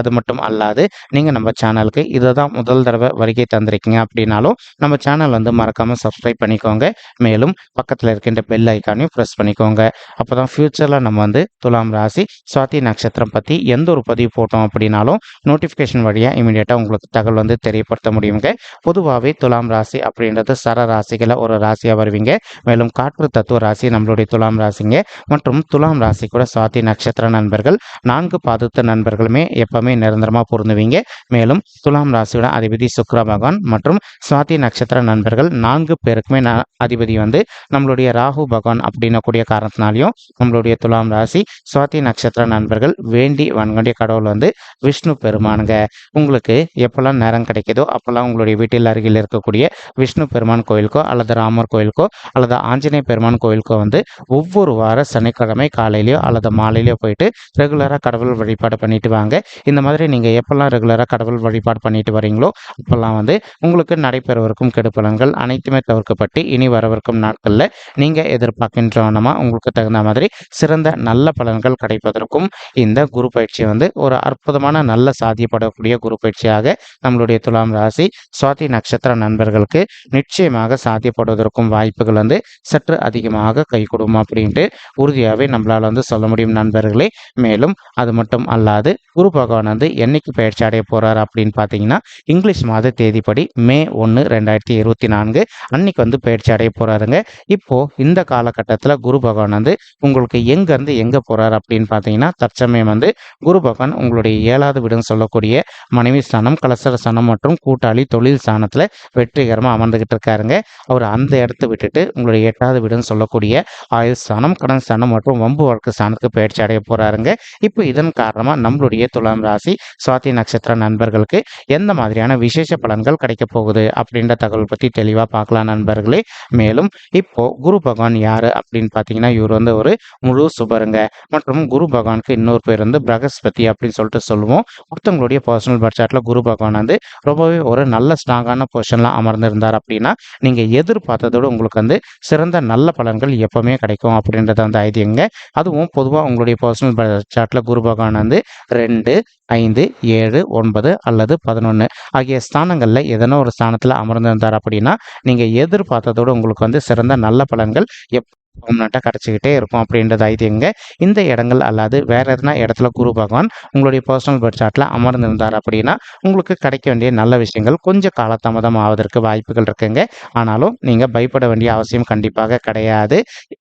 அது மட்டும் அல்லாது நீங்கள் நம்ம சேனலுக்கு இதை தான் முதல் தடவை வருகை தந்திருக்கீங்க அப்படின்னாலும் நம்ம சேனல் வந்து மறக்காமல் சப்ஸ்கிரைப் பண்ணிக்கோங்க. மேலும் பக்கத்தில் இருக்கின்ற பெல் ஐக்கானையும் ப்ரெஸ் பண்ணிக்கோங்க. அப்போ தான் ஃப்யூச்சரில் நம்ம வந்து துலாம் ராசி சுவாதி நட்சத்திரம் பற்றி எந்த ஒரு பதிவு போட்டோம் அப்படின்னாலும் நோட்டிஃபிகேஷன் வழியாக இமீடியட்டாக உங்களுக்கு தகவல் வந்து தெரியப்படுத்த முடியுங்க. பொதுவாகவே துலாம் ராசி அப்படின்றது சர ராசிகளை ஒரு ராசியாக வருவீங்க. மேலும் காற்று தத்துவ ராசி நம்மளுடைய துலாம் ராசிங்க. மற்றும் துலாம் ராசி கூட சுவாதி நட்சத்திர நண்பர்கள் நான்கு பாதத்து நண்பர்களுமே எப்பவுமே நிரந்தரமாக பொருந்துவீங்க. மேலும் துலாம் ராசியோட அதிபதி சுக்ர பகவான் மற்றும் சுவாதி நட்சத்திர நண்பர்கள் நான்கு பேருக்குமே அதிபதி வந்து நம்மளுடைய ராகு பகவான் அப்படின்னக்கூடிய காரணத்தினாலையும் நம்மளுடைய துலாம் ராசி சுவாதி நட்சத்திர நண்பர்கள் வேண்டி வன்கொண்டிய கடவுள் வந்து விஷ்ணு பெருமானுங்க. உங்களுக்கு எப்போல்லாம் நேரம் கிடைக்குதோ அப்போல்லாம் உங்களுடைய வீட்டில் அருகில் இருக்கக்கூடிய விஷ்ணு பெருமான் கோயிலுக்கோ அல்லது ராமர் கோயிலுக்கோ அல்லது ஆஞ்சநேய பெருமான் கோயிலுக்கோ வந்து ஒவ்வொரு வார சனிக்கிழமை காலையிலையோ அல்லது மாலையிலையோ போயிட்டு ரெகுலராக கடவுள் வழிபாடு பண்ணிட்டு வாங்க. இந்த மாதிரி நீங்கள் எப்போல்லாம் ரெகுலராக கடவுள் வழிபாடு பண்ணிட்டு வரீங்களோ அப்போல்லாம் வந்து உங்களுக்கு நடைபெறவிருக்கும் கெடுப்பலன்கள் அனைத்துமே தவிர்க்கப்பட்டு இனி வரவிருக்கும் நாட்களில் நீங்கள் எதிர்பார்க்கின்றவனமா உங்களுக்கு தகுந்த மாதிரி சிறந்த நல்ல பலன்கள் கிடைப்பதற்கும் இந்த குரு பயிற்சி வந்து ஒரு அற்புதமான நல்ல சாத்தியப்படக்கூடிய குரு பயிற்சியாக நம்மளுடைய துலாம் ராசி சுவாதி நட்சத்திர நண்பர்களுக்கு நிச்சயமாக சாத்தியப்படுவதற்கும் வாய்ப்புகள் வந்து சற்று அதிகமாக கை கொடுக்கும் அப்படின்ட்டு உறுதியாகவே நம்மளால் வந்து சொல்ல முடியும் நண்பர்களே. மேலும் அது மட்டும் அல்லாது குரு பகவான் வந்து என்னைக்கு பயிற்சி அடைய போறார் அப்படின்னு பார்த்தீங்கன்னா இங்கிலீஷ் மாத தேதிப்படி மே ஒன்று ரெண்டாயிரத்தி இருபத்தி நான்கு அன்னைக்கு வந்து பயிற்சி அடைய போறாருங்க. இப்போ இந்த காலகட்டத்தில் குரு பகவான் வந்து உங்களுக்கு எங்கேருந்து எங்கே போறார் அப்படின்னு பார்த்தீங்கன்னா தற்சமயம் வந்து குரு பகவான் உங்களுடைய ஏழாவது வீடுன்னு சொல்லக்கூடிய மனைவி ஸ்தானம் கலசர ஸ்தானம் மற்றும் கூட்டாளி தொழில் ஸ்தானத்தில் வெற்றிகரமாக அமர்ந்துகிட்டு இருக்காருங்க. அவர் அந்த இடத்த விட்டுட்டு உங்களுடைய எட்டாவது வீடுன்னு சொல்லக்கூடிய ஆயுள் ஸ்தானம் கடன் ஸ்தானம் மற்றும் வம்பு வழக்கு ஸ்தானத்துக்கு பயிற்சி அடைய போறாருங்க. இப்போ இதன் காரணமாக நம்மளுடைய துலாம் ராசி சுவாதி நட்சத்திர நண்பர்களுக்கு எந்த மாதிரியான விசேஷ பலன்கள் கிடைக்க போகுது அப்படின்ற தகவல் பற்றி தெளிவாக பார்க்கலாம் நண்பர்களே. மேலும் இப்போ குரு பகவான் யார் அப்படின்னு பார்த்தீங்கன்னா இவர் வந்து ஒரு முழு சுபருங்க. மற்றும் குரு பகவானுக்கு இன்னொரு பேர் வந்து பிரகஸ்பதி அப்படின்னு சொல்லிட்டு சொல்லுவோம். ஒருத்தவங்களுடைய பர்சனல் பட்ஜெட்டில் குரு பகவான் வந்து ரொம்பவே ஒரு நல்ல ஸ்ட்ராங்கான பொசிஷனில் அமர்ந்திருந்தார் அப்படின்னா நீங்கள் எதிர்பார்த்ததோட உங்களுக்கு வந்து சிறந்த நல்ல பலன்கள் எப்பவுமே கிடைக்கும் அப்படின்றத வந்து ஐதியங்க அதுவும் பொதுவாக உங்களுடைய பர்சனல் பட்ஜெட்டில் குரு பகவான் வந்து ரெண்டு ஐந்து ஏழு ஒன்பது அல்லது பதினொன்று ஆகிய ஸ்தானங்களில் எதனோ ஒரு ஸ்தானத்தில் அமர்ந்திருந்தார் அப்படின்னா நீங்கள் எதிர்பார்த்ததோடு உங்களுக்கு வந்து சிறந்த நல்ல பலன்கள் எப் பர்மனெண்ட்டாக கிடச்சிக்கிட்டே இருக்கும் அப்படின்றது ஐதியங்க இந்த இடங்கள் அல்லாது வேறு எதனா இடத்துல குரு பகவான் உங்களுடைய பர்சனல் பட்ஜெட்டில் அமர்ந்திருந்தார் அப்படின்னா உங்களுக்கு கிடைக்க வேண்டிய நல்ல விஷயங்கள் கொஞ்சம் காலதாமதம் ஆவதற்கு வாய்ப்புகள் இருக்குங்க. ஆனாலும் நீங்கள் பயப்பட வேண்டிய அவசியம் கண்டிப்பாக கிடையாது.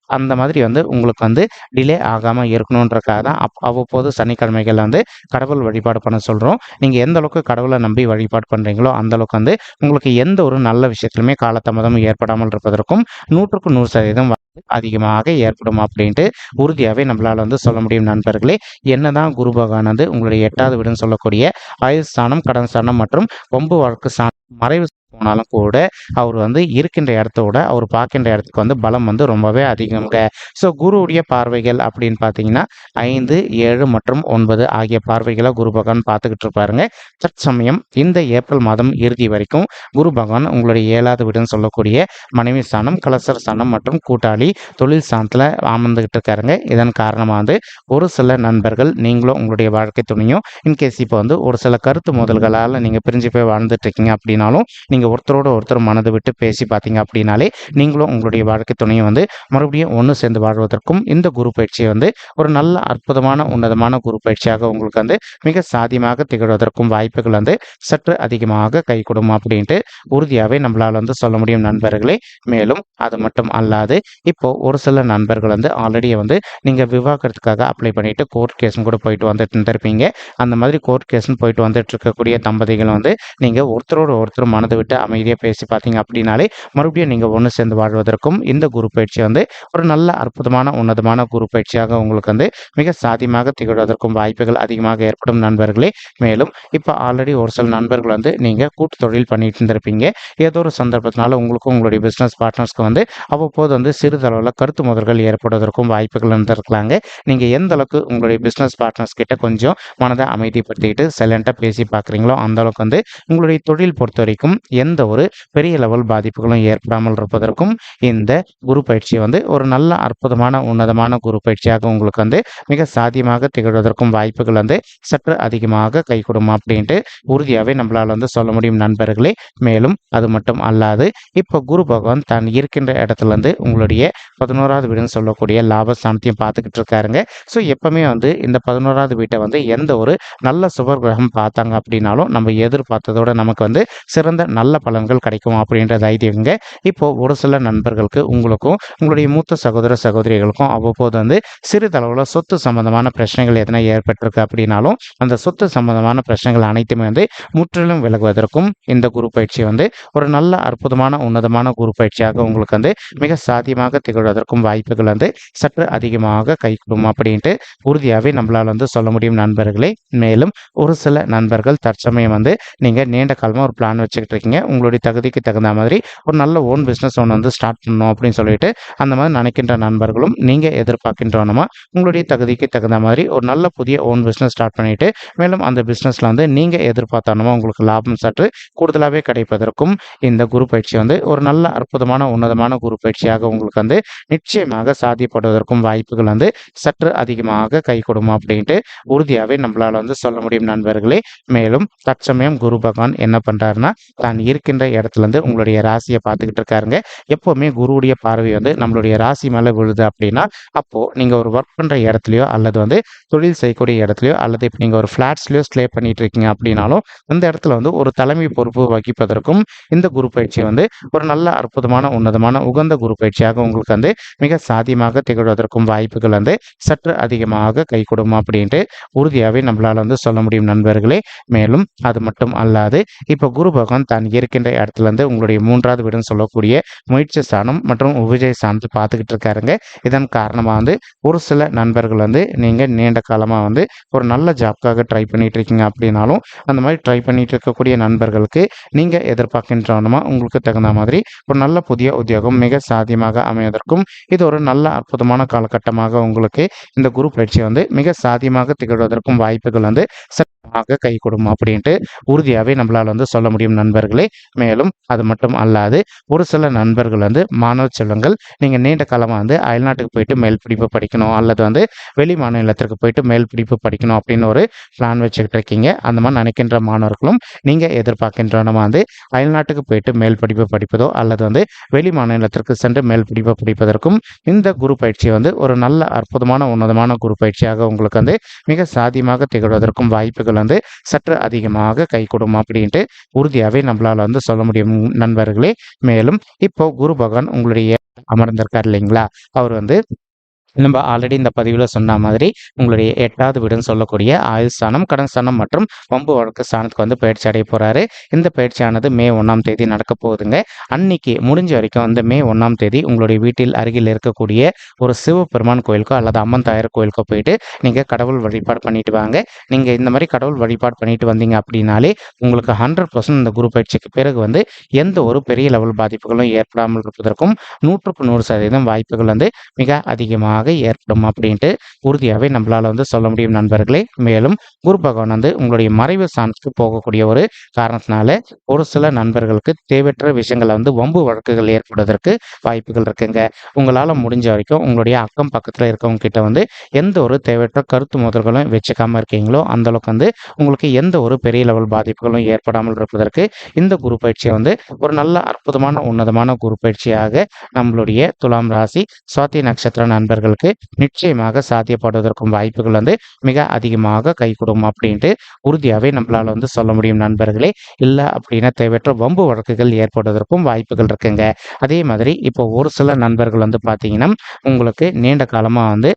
அந்த மாதிரி வந்து உங்களுக்கு வந்து டிலே ஆகாமல் இருக்கணுன்றக்காக தான் அப் அவ்வப்போது சனிக்கிழமைகள் வந்து கடவுள் வழிபாடு பண்ண சொல்கிறோம் நீங்கள் எந்த அளவுக்கு கடவுளை நம்பி வழிபாடு பண்ணுறீங்களோ அந்த அளவுக்கு வந்து உங்களுக்கு எந்த ஒரு நல்ல விஷயத்திலுமே காலதாமதம் ஏற்படாமல் இருப்பதற்கும் நூற்றுக்கு நூறு சதவீதம் அதிகமாக ஏற்படும் அப்படின்ட்டு உறுதியாகவே நம்மளால் வந்து சொல்ல முடியும் நண்பர்களே. என்னதான் குரு பகவான் வந்து உங்களுடைய எட்டாவது வீடுன்னு சொல்லக்கூடிய ஆயுள் ஸ்தானம் கடன் ஸ்தானம் மற்றும் கொம்பு வழக்கு ஸ்தானம் மறைவு போனாலும் கூட அவர் வந்து இருக்கின்ற இடத்தோட அவர் பார்க்கின்ற இடத்துக்கு வந்து பலம் வந்து ரொம்பவே அதிகம்ங்க ஸோ குருவுடைய பார்வைகள் அப்படின்னு பார்த்தீங்கன்னா ஐந்து ஏழு மற்றும் ஒன்பது ஆகிய பார்வைகளை குரு பகவான் பார்த்துக்கிட்டு இருப்பாருங்க. தற்சமயம் இந்த ஏப்ரல் மாதம் இறுதி வரைக்கும் குரு பகவான் உங்களுடைய ஏழாவது வீடுன்னு சொல்லக்கூடிய மனைவி ஸ்தானம் கலசர ஸ்தானம் மற்றும் கூட்டாளி தொழில் ஸ்தானத்தில் அமர்ந்துகிட்டு இருக்காருங்க. இதன் காரணமாக வந்து ஒரு சில நண்பர்கள் நீங்களும் உங்களுடைய வாழ்க்கை துணையும் இன்கேஸ் இப்போ வந்து ஒரு சில கருத்து முதல்களால் நீங்கள் பிரிஞ்சு போய் வாழ்ந்துட்டு இருக்கீங்க அப்படின்னாலும் நீங்கள் ஒருத்தரோட ஒருத்தர் மனதை விட்டு பேசி பார்த்தீங்க அப்படின்னாலே நீங்களும் உங்களுடைய வாழ்க்கை துணையை வந்து மறுபடியும் ஒன்று சேர்ந்து வாழ்வதற்கும் இந்த குரு பயிற்சியை வந்து ஒரு நல்ல அற்புதமான உன்னதமான குரு பயிற்சியாக உங்களுக்கு வந்து மிக சாதியமாக திகழ்வதற்கும் வாய்ப்புகள் வந்து சற்று அதிகமாக கை கொடுக்கும் அப்படின்ட்டு உறுதியாகவே நம்மளால் வந்து சொல்ல முடியும் நண்பர்களே. மேலும் அது மட்டும் அல்லாது இப்போ ஒரு சில நண்பர்கள் வந்து ஆல்ரெடி வந்து நீங்கள் விவாகரத்துக்காக அப்ளை பண்ணிட்டு கோர்ட் கேஸும் கூட போயிட்டு வந்துட்டு இருந்திருப்பீங்க. அந்த மாதிரி கோர்ட் கேஸ்னு போயிட்டு வந்துட்டு இருக்கக்கூடிய தம்பதிகள் வந்து நீங்கள் ஒருத்தரோட ஒருத்தர் மனதை விட்டு அமைதியாக பேசி பார்த்தீங்க அப்படின்னாலே மறுபடியும் நீங்கள் ஒன்று சேர்ந்து வாழ்வதற்கும் இந்த குரு பயிற்சி வந்து ஒரு நல்ல அற்புதமான உன்னதமான குரு பயிற்சியாக உங்களுக்கு வந்து மிக சாதியமாக திகழ்வதற்கும் வாய்ப்புகள் அதிகமாக ஏற்படும் நண்பர்களே. மேலும் இப்போ ஆல்ரெடி ஒரு சில நண்பர்கள் வந்து நீங்கள் கூட்டு தொழில் பண்ணிட்டு இருந்திருப்பீங்க. ஏதோ ஒரு சந்தர்ப்பத்தினால உங்களுக்கும் உங்களுடைய பிஸ்னஸ் பார்ட்னர்ஸ்க்கு வந்து அவ்வப்போது வந்து சிறிதளவில் கருத்து முதல்கள் ஏற்படுவதற்கும் வாய்ப்புகள் இருந்திருக்கலாங்க. நீங்கள் எந்த அளவுக்கு உங்களுடைய பிஸ்னஸ் பார்ட்னர்ஸ் கிட்ட கொஞ்சம் மனதை அமைதிப்படுத்திக்கிட்டு சைலண்ட்டாக பேசி பார்க்குறீங்களோ அந்த அளவுக்கு வந்து உங்களுடைய தொழில் பொறுத்த வரைக்கும் எந்த ஒரு பெரிய லெவல் பாதிப்புகளும் ஏற்படாமல் இருப்பதற்கும் இந்த குரு பயிற்சி வந்து ஒரு நல்ல அற்புதமான உன்னதமான குரு பயிற்சியாக உங்களுக்கு வந்து மிக சாத்தியமாக திகழ்வதற்கும் வாய்ப்புகள் வந்து சற்று அதிகமாக கை கொடுமா அப்படின்ட்டு உறுதியாகவே நம்மளால் வந்து சொல்ல முடியும் நண்பர்களே. மேலும் அது மட்டும் அல்லாது இப்போ குரு பகவான் தான் இருக்கின்ற இடத்துல இருந்து உங்களுடைய பதினோராவது வீடுன்னு சொல்லக்கூடிய லாபஸ்தானத்தையும் பார்த்துக்கிட்டு இருக்காருங்க. ஸோ எப்பவுமே வந்து இந்த பதினோராவது வீட்டை வந்து எந்த ஒரு நல்ல சுபர் கிரகம் பார்த்தாங்க அப்படின்னாலும் நம்ம எதிர்பார்த்ததோட நமக்கு வந்து சிறந்த நல்ல நல்ல பலன்கள் கிடைக்கும் அப்படின்றது தைரியங்க இப்போ ஒரு சில நண்பர்களுக்கு உங்களுக்கும் உங்களுடைய மூத்த சகோதர சகோதரிகளுக்கும் அவ்வப்போது வந்து சிறிதளவில் சொத்து சம்பந்தமான பிரச்சனைகள் எதனா ஏற்பட்டிருக்கு அப்படின்னாலும் அந்த சொத்து சம்பந்தமான பிரச்சனைகள் அனைத்துமே வந்து முற்றிலும் விலகுவதற்கும் இந்த குரு பயிற்சி வந்து ஒரு நல்ல அற்புதமான உன்னதமான குரு பயிற்சியாக உங்களுக்கு வந்து மிக சாத்தியமாக திகழ்வதற்கும் வாய்ப்புகள் வந்து சற்று அதிகமாக கைகூடும் அப்படின்ட்டு உறுதியாகவே நம்மளால் வந்து சொல்ல முடியும் நண்பர்களே. மேலும் ஒரு சில நண்பர்கள் தற்சமயம் வந்து நீங்கள் நீண்ட காலமாக ஒரு பிளான் வச்சுக்கிட்டு இருக்கீங்க. உங்களுடைய தகுதிக்கு தகுந்த மாதிரி ஒரு நல்ல ஓன் பிஸ்னஸ் ஒன்று வந்து ஸ்டார்ட் பண்ணணும் அப்படின்னு சொல்லிட்டு அந்த மாதிரி நினைக்கின்ற நண்பர்களும் நீங்கள் எதிர்பார்க்கின்றவனுமா உங்களுடைய தகுதிக்கு தகுந்த மாதிரி ஒரு நல்ல புதிய ஓன் பிஸ்னஸ் ஸ்டார்ட் பண்ணிட்டு மேலும் அந்த பிஸ்னஸில் வந்து நீங்கள் எதிர்பார்த்தானுமா உங்களுக்கு லாபம் சற்று கூடுதலாகவே கிடைப்பதற்கும் இந்த குரு பயிற்சி வந்து ஒரு நல்ல அற்புதமான உன்னதமான குரு பயிற்சியாக உங்களுக்கு வந்து நிச்சயமாக சாத்தியப்படுவதற்கும் வாய்ப்புகள் வந்து சற்று அதிகமாக கை கொடுமா அப்படின்ட்டு உறுதியாகவே நம்மளால் வந்து சொல்ல முடியும் நண்பர்களே. மேலும் தற்சமயம் குரு பகவான் என்ன பண்ணுறாருன்னா தான் இருக்கின்ற இடத்துல இருந்து உங்களுடைய ராசியை பார்த்துக்கிட்டு இருக்காருங்க. எப்போவுமே குருவுடைய பார்வை வந்து நம்மளுடைய ராசி மேலே விழுது அப்படின்னா அப்போது நீங்கள் ஒரு ஒர்க் பண்ணுற இடத்துலையோ அல்லது வந்து தொழில் செய்யக்கூடிய இடத்துலையோ அல்லது இப்போ நீங்கள் ஒரு ஃப்ளாட்ஸ்லையோ ஸ்டே பண்ணிட்டு இருக்கீங்க அப்படின்னாலும் அந்த இடத்துல வந்து ஒரு தலைமை பொறுப்பு வகிப்பதற்கும் இந்த குரு பயிற்சி வந்து ஒரு நல்ல அற்புதமான உன்னதமான உகந்த குரு பயிற்சியாக உங்களுக்கு வந்து மிக சாத்தியமாக திகழ்வதற்கும் வாய்ப்புகள் வந்து சற்று அதிகமாக கை கொடுமா அப்படின்ட்டு உறுதியாகவே நம்மளால் வந்து சொல்ல முடியும் நண்பர்களே. மேலும் அது மட்டும் அல்லாது இப்போ குரு பகவான் தான் இருக்கின்ற இடத்துல இருந்து உங்களுடைய மூன்றாவது வீடுன்னு சொல்லக்கூடிய முயற்சி ஸ்தானம் மற்றும் உபஜய ஸ்தானத்தை பார்த்துக்கிட்டு இருக்காருங்க. இதன் காரணமாக வந்து ஒரு சில நண்பர்கள் வந்து நீங்கள் நீண்ட காலமாக வந்து ஒரு நல்ல ஜாப்காக ட்ரை பண்ணிட்டு இருக்கீங்க அப்படின்னாலும் அந்த மாதிரி ட்ரை பண்ணிட்டு இருக்கக்கூடிய நண்பர்களுக்கு நீங்கள் எதிர்பார்க்கின்றவனமா உங்களுக்கு தகுந்த மாதிரி ஒரு நல்ல புதிய உத்தியோகம் மிக சாத்தியமாக அமைவதற்கும் இது ஒரு நல்ல அற்புதமான காலகட்டமாக உங்களுக்கு இந்த குரு பயிற்சி வந்து மிக சாத்தியமாக திகழ்வதற்கும் வாய்ப்புகள் வந்து சட்டமாக கை கொடுக்கும் அப்படின்ட்டு உறுதியாகவே நம்மளால் வந்து சொல்ல முடியும் நண்பர்களே. மேலும் அது மட்டும் அல்லாது ஒரு சில நண்பர்கள் வந்து மாணவ செல்வங்கள் நீங்கள் நீண்ட காலமாக வந்து அயல்நாட்டுக்கு போயிட்டு மேல் படிப்பு படிக்கணும் அல்லது வந்து வெளி மாநிலத்திற்கு போயிட்டு மேல் படிப்பு படிக்கணும் அப்படின்னு ஒரு பிளான் வச்சுக்கிட்டு இருக்கீங்க. அந்த மாதிரி நினைக்கின்ற மாணவர்களும் நீங்கள் எதிர்பார்க்கின்ற நம்ம வந்து அயல்நாட்டுக்கு போயிட்டு மேல் படிப்பு படிப்பதோ அல்லது வந்து வெளி மாநிலத்திற்கு சென்று மேல் படிப்பு படிப்பதற்கும் இந்த குரு பயிற்சி வந்து ஒரு நல்ல அற்புதமான உன்னதமான குரு பயிற்சியாக உங்களுக்கு வந்து மிக சாதியமாக திகழ்வதற்கும் வாய்ப்புகள் வந்து சற்று அதிகமாக கை கொடுக்கும் அப்படின்ட்டு உறுதியாகவே நம்மளால் வந்து சொல்ல முடியும் நண்பர்களே. மேலும் இப்போ குரு பகவான் உங்களுடைய அமர்ந்திருக்கார் இல்லைங்களா? அவர் வந்து நம்ம ஆல்ரெடி இந்த பதிவில் சொன்ன மாதிரி உங்களுடைய எட்டாவது வீடுன்னு சொல்லக்கூடிய ஆயுள் ஸ்தானம் கடன் ஸ்தானம் மற்றும் வம்பு வழக்கு ஸ்தானத்துக்கு வந்து பயிற்சி அடைய போகிறாரு இந்த பயிற்சியானது மே ஒன்றாம் தேதி நடக்க போகுதுங்க. அன்னைக்கு முடிஞ்ச வரைக்கும் வந்து மே ஒன்றாம் தேதி உங்களுடைய வீட்டில் அருகில் இருக்கக்கூடிய ஒரு சிவபெருமான் கோயிலுக்கோ அல்லது அம்மன் தாயார் கோயிலுக்கோ போயிட்டு நீங்கள் கடவுள் வழிபாடு பண்ணிட்டு வாங்க. நீங்கள் இந்த மாதிரி கடவுள் வழிபாடு பண்ணிட்டு வந்தீங்க அப்படின்னாலே உங்களுக்கு ஹண்ட்ரட் பர்சன்ட் இந்த குரு பயிற்சிக்கு பிறகு வந்து எந்த ஒரு பெரிய லெவல் பாதிப்புகளும் ஏற்படாமல் இருப்பதற்கும் நூற்றுக்கு நூறு சதவீதம் வாய்ப்புகள் வந்து மிக அதிகமாக ஏற்படும் அப்படின்ட்டு உறுதியாகவே நம்மளால் வந்து சொல்ல முடியும் நண்பர்களே. மேலும் குரு பகவான் வந்து உங்களுடைய மறைவு ஸ்தானத்துக்கு போகக்கூடிய ஒரு காரணத்தினால ஒரு சில நண்பர்களுக்கு தேவையற்ற விஷயங்களை வந்து வம்பு வழக்குகள் ஏற்படுவதற்கு வாய்ப்புகள் இருக்குங்க. உங்களால் முடிஞ்ச வரைக்கும் உங்களுடைய அக்கம் பக்கத்தில் இருக்கவங்க கிட்ட வந்து எந்த ஒரு தேவையற்ற கருத்து முதல்களும் வச்சுக்காம இருக்கீங்களோ அந்த அளவுக்கு வந்து உங்களுக்கு எந்த ஒரு பெரிய லெவல் பாதிப்புகளும் ஏற்படாமல் இருப்பதற்கு இந்த குரு பயிற்சியை வந்து ஒரு நல்ல அற்புதமான உன்னதமான குரு பயிற்சியாக நம்மளுடைய துலாம் ராசி சுவாதி நட்சத்திர நண்பர்கள் அவர்களுக்கு நிச்சயமாக சாத்தியப்படுவதற்கும் வாய்ப்புகள் வந்து மிக அதிகமாக கை கொடுக்கும் அப்படின்ட்டு உறுதியாகவே நம்மளால் வந்து சொல்ல முடியும் நண்பர்களே. இல்லை அப்படின்னா தேவையற்ற வம்பு வழக்குகள் ஏற்படுவதற்கும் வாய்ப்புகள் இருக்குங்க. அதே மாதிரி இப்போ ஒரு சில நண்பர்கள் வந்து பார்த்தீங்கன்னா உங்களுக்கு நீண்ட காலமாக வந்து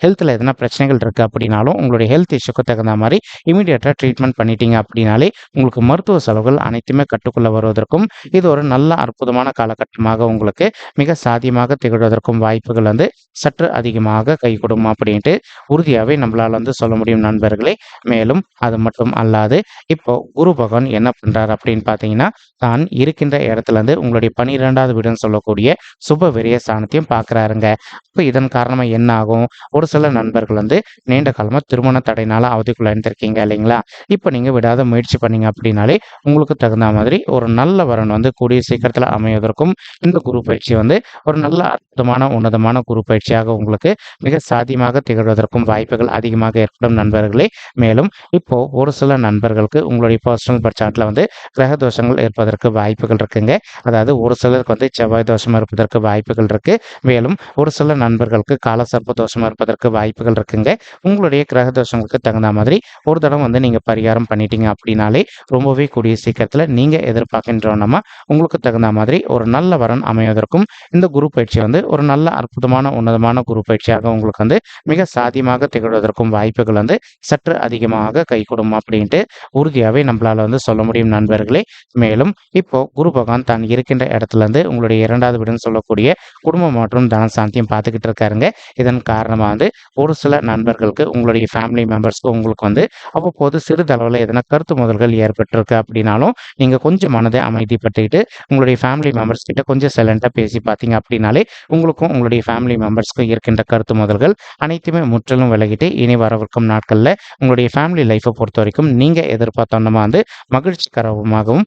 ஹெல்த்தில் எதனா பிரச்சனைகள் இருக்குது அப்படின்னாலும் உங்களுடைய ஹெல்த் இஷ்யூக்கு தகுந்த மாதிரி இமீடியட்டாக ட்ரீட்மெண்ட் பண்ணிட்டீங்க அப்படின்னாலே உங்களுக்கு மருத்துவ செலவுகள் அனைத்துமே கட்டுக்குள்ளே வருவதற்கும் இது ஒரு நல்ல அற்புதமான காலகட்டமாக உங்களுக்கு மிக சாத்தியமாக திகழ்வதற்கும் வாய்ப்புகள் வந்து சற்று அதிகமாக கைகொடும் அப்படின்ட்டு உறுதியாகவே நம்மளால் வந்து சொல்ல முடியும் நண்பர்களே. மேலும் அது மட்டும் அல்லாது இப்போ குரு பகவான் என்ன பண்ணுறார் அப்படின்னு பார்த்தீங்கன்னா தான் இருக்கின்ற இடத்துல இருந்து உங்களுடைய பனிரெண்டாவது வீடுன்னு சொல்லக்கூடிய சுப விரிய ஸ்தானத்தையும் பார்க்குறாருங்க இப்போ இதன் காரணமாக என்ன ஆகும்? ஒரு சில நண்பர்கள் வந்து நீண்ட காலமாக திருமண தடையினால அவதிக்குள்ள இருந்திருக்கீங்க இல்லைங்களா? இப்போ நீங்கள் விடாத முயற்சி பண்ணீங்க அப்படின்னாலே உங்களுக்கு தகுந்த மாதிரி ஒரு நல்ல வரன் வந்து கூடிய சீக்கிரத்தில் அமைவதற்கும் இந்த குரு பயிற்சி வந்து ஒரு நல்ல அற்புதமான உன்னதமான குரு பயிற்சியாக உங்களுக்கு மிக சாத்தியமாக திகழ்வதற்கும் வாய்ப்புகள் அதிகமாக ஏற்படும் நண்பர்களே. மேலும் இப்போ ஒரு சில நண்பர்களுக்கு உங்களுடைய பர்சனல் பட்சாட்டில் வந்து கிரக தோஷங்கள் ஏற்பதற்கு வாய்ப்புகள் இருக்குங்க. அதாவது ஒரு சிலருக்கு வந்து செவ்வாய் தோஷம் இருப்பதற்கு வாய்ப்புகள் இருக்கு. மேலும் ஒரு சில நண்பர்களுக்கு காலசர்ப்ப தோஷம் இருப்பதற்கு வாய்ப்புகள் இருக்குங்க. உங்களுடைய கிரக தோஷங்களுக்கு தகுந்த மாதிரி ஒரு தடவை வந்து நீங்கள் பரிகாரம் பண்ணிட்டீங்க அப்படின்னாலே ரொம்பவே கூடிய சீக்கிரத்தில் நீங்கள் எதிர்பார்க்கின்றோன்னா உங்களுக்கு தகுந்த மாதிரி ஒரு நல்ல வரன் அமைவதற்கும் இந்த குரு பயிற்சி வந்து ஒரு நல்ல அற்புதமான உன்னதமான குரு பயிற்சியாக உங்களுக்கு வந்து மிக சாத்தியமாக திகழ்வதற்கும் வாய்ப்புகள் வந்து சற்று அதிகமாக கைகூடும் அப்படின்ட்டு உறுதியாகவே நம்மளால் வந்து சொல்ல முடியும் நண்பர்களே. மேலும் இப்போ குரு பகவான் தான் இருக்கின்ற இடத்துல இருந்து உங்களுடைய இரண்டாவது வீடுன்னு சொல்லக்கூடிய குடும்பம் மற்றும் தனசாந்தியம் பார்த்துக்கிட்டு இருக்காருங்க. இதன் காரணமாக வந்து ஒரு சில நண்பர்களுக்கு உங்களுடைய ஃபேமிலி மெம்பர்ஸ்க்கு உங்களுக்கு வந்து அவ்வப்போது சிறிதளவில் எதனா கருத்து முதல்கள் ஏற்பட்டிருக்கு அப்படின்னாலும் நீங்கள் கொஞ்சம் மனதை அமைதிப்பட்டுக்கிட்டு உங்களுடைய ஃபேமிலி மெம்பர்ஸ் கிட்ட கொஞ்சம் சைலண்டாக பேசி பார்த்தீங்க அப்படின்னாலே உங்களுக்கும் உங்களுடைய ஃபேமிலி மெம்பர்ஸ்க்கும் இருக்கின்ற கருத்து முதல்கள் அனைத்துமே முற்றிலும் விலகிட்டு இனி வரவிருக்கும் நாட்களில் உங்களுடைய ஃபேமிலி லைஃப்பை பொறுத்த வரைக்கும் நீங்கள் எதிர்பார்த்தோன்னா வந்து மகிழ்ச்சிகரமாகவும்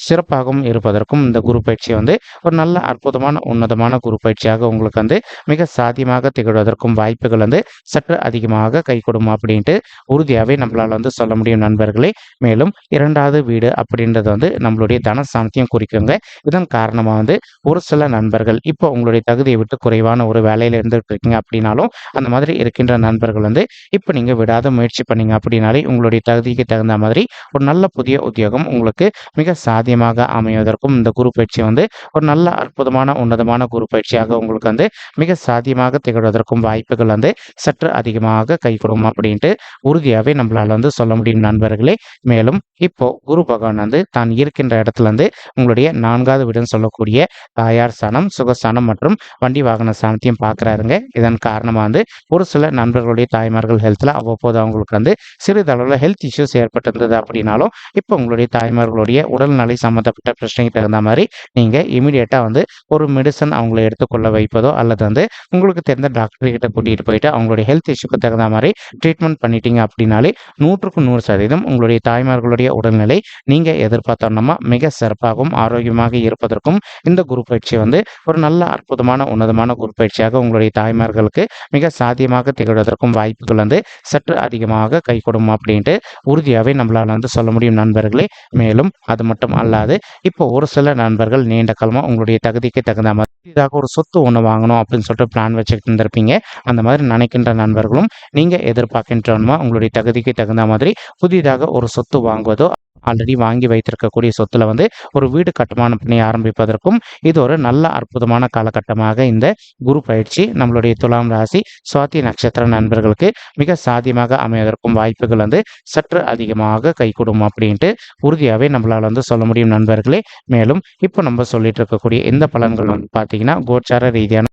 சிறப்பாகவும் இருப்பதற்கும் இந்த குரு பயிற்சி வந்து ஒரு நல்ல அற்புதமான உன்னதமான குரு பயிற்சியாக உங்களுக்கு வந்து மிக சாத்தியமாக திகழ்வதற்கும் வாய்ப்புகள் வந்து சற்று அதிகமாக கை கைகொடும் அப்படின்ட்டு உறுதியாகவே நம்மளால் வந்து சொல்ல முடியும் நண்பர்களே. மேலும் இரண்டாவது வீடு அப்படின்றது வந்து நம்மளுடைய தன குறிக்குங்க. இதன் காரணமாக வந்து ஒரு சில நண்பர்கள் இப்போ உங்களுடைய தகுதியை விட்டு குறைவான ஒரு வேலையில் இருந்துகிட்டு இருக்கீங்க அப்படின்னாலும் அந்த மாதிரி இருக்கின்ற நண்பர்கள் வந்து இப்போ நீங்கள் விடாத முயற்சி பண்ணீங்க அப்படின்னாலே உங்களுடைய தகுதிக்கு தகுந்த மாதிரி ஒரு நல்ல புதிய உத்தியோகம் உங்களுக்கு மிக சாத்தியமாக அமைவதற்கும் இந்த குரு பயிற்சி வந்து ஒரு நல்ல அற்புதமான உன்னதமான குரு பயிற்சியாக உங்களுக்கு வந்து மிக சாத்தியமாக திகழ்வதற்கும் வாய்ப்புகள் வந்து சற்று அதிகமாக கை கொடுக்கும் அப்படின்ட்டு உறுதியாகவே நம்மளால் வந்து சொல்ல முடியும் நண்பர்களே. மேலும் இப்போ குரு பகவான் வந்து தான் இருக்கின்ற இடத்துல இருந்து உங்களுடைய நான்காவது வீடுன்னு சொல்லக்கூடிய தாயார் ஸ்தானம் சுகஸ்தானம் மற்றும் வண்டி வாகன சாணத்தையும் பார்க்குறாருங்க இதன் காரணமாக வந்து ஒரு சில நண்பர்களுடைய தாய்மார்கள் ஹெல்த்தில் அவ்வப்போது அவங்களுக்கு வந்து சிறிதளவில் ஹெல்த் இஷ்யூஸ் ஏற்பட்டிருந்தது அப்படின்னாலும் இப்போ உங்களுடைய தாய்மார்களுடைய உடல்நிலை சம்மந்தப்பட்ட பிரச்சனைக்கு தகுந்த மாதிரி நீங்கள் இமீடியட்டாக வந்து ஒரு மெடிசன் அவங்கள எடுத்துக்கொள்ள வைப்பதோ அல்லது வந்து உங்களுக்கு தெரிந்த டாக்டர்கிட்ட கூட்டிகிட்டு போய் போயிட்டு அவங்களுடைய ஹெல்த் இஷ்யூக்கு தகுந்த மாதிரி ட்ரீட்மெண்ட் பண்ணிட்டீங்க அப்படின்னாலே நூற்றுக்கு நூறு சதவீதம் உங்களுடைய தாய்மார்களுடைய உடல்நிலை நீங்கள் எதிர்பார்த்தோன்னா மிக சிறப்பாகவும் ஆரோக்கியமாக இருப்பதற்கும் இந்த குரு பயிற்சி வந்து ஒரு நல்ல அற்புதமான உன்னதமான குரு பயிற்சியாக உங்களுடைய தாய்மார்களுக்கு மிக சாத்தியமாக திகழ்வதற்கும் வாய்ப்புகள் வந்து சற்று அதிகமாக கை கைகொடும் அப்படின்ட்டு உறுதியாகவே நம்மளால் வந்து சொல்ல முடியும் நண்பர்களே. மேலும் அது மட்டும் அல்லாது இப்போ ஒரு சில நண்பர்கள் நீண்ட காலமாக உங்களுடைய தகுதிக்கு தகுந்த மாதிரி இதாக ஒரு சொத்து ஒன்று வாங்கணும் அப்படின்னு சொல்லிட்டு பிளான் வச்சுக்கிட்டு இருந்திருப்பீங்க. அந்த மாதிரி நினைக்கின்ற நண்பர்களும் நீங்கள் எதிர்பார்க்கின்றமா உங்களுடைய தகுதிக்கு தகுந்த மாதிரி புதிதாக ஒரு சொத்து வாங்குவதோ ஆல்ரெடி வாங்கி வைத்திருக்கக்கூடிய சொத்துல வந்து ஒரு வீடு கட்டுமானம் பண்ணி ஆரம்பிப்பதற்கும் இது ஒரு நல்ல அற்புதமான காலகட்டமாக இந்த குரு பயிற்சி நம்மளுடைய துலாம் ராசி சுவாதி நட்சத்திர நண்பர்களுக்கு மிக சாத்தியமாக அமைவதற்கும் வாய்ப்புகள் வந்து சற்று அதிகமாக கைகூடும் அப்படின்ட்டு உறுதியாகவே நம்மளால் வந்து சொல்ல முடியும் நண்பர்களே. மேலும் இப்போ நம்ம சொல்லிட்டு இருக்கக்கூடிய இந்த பலன்கள் வந்து பார்த்தீங்கன்னா கோச்சார ரீதியான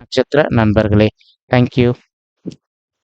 நட்சத்திர நண்பர்களே. தேங்க்யூ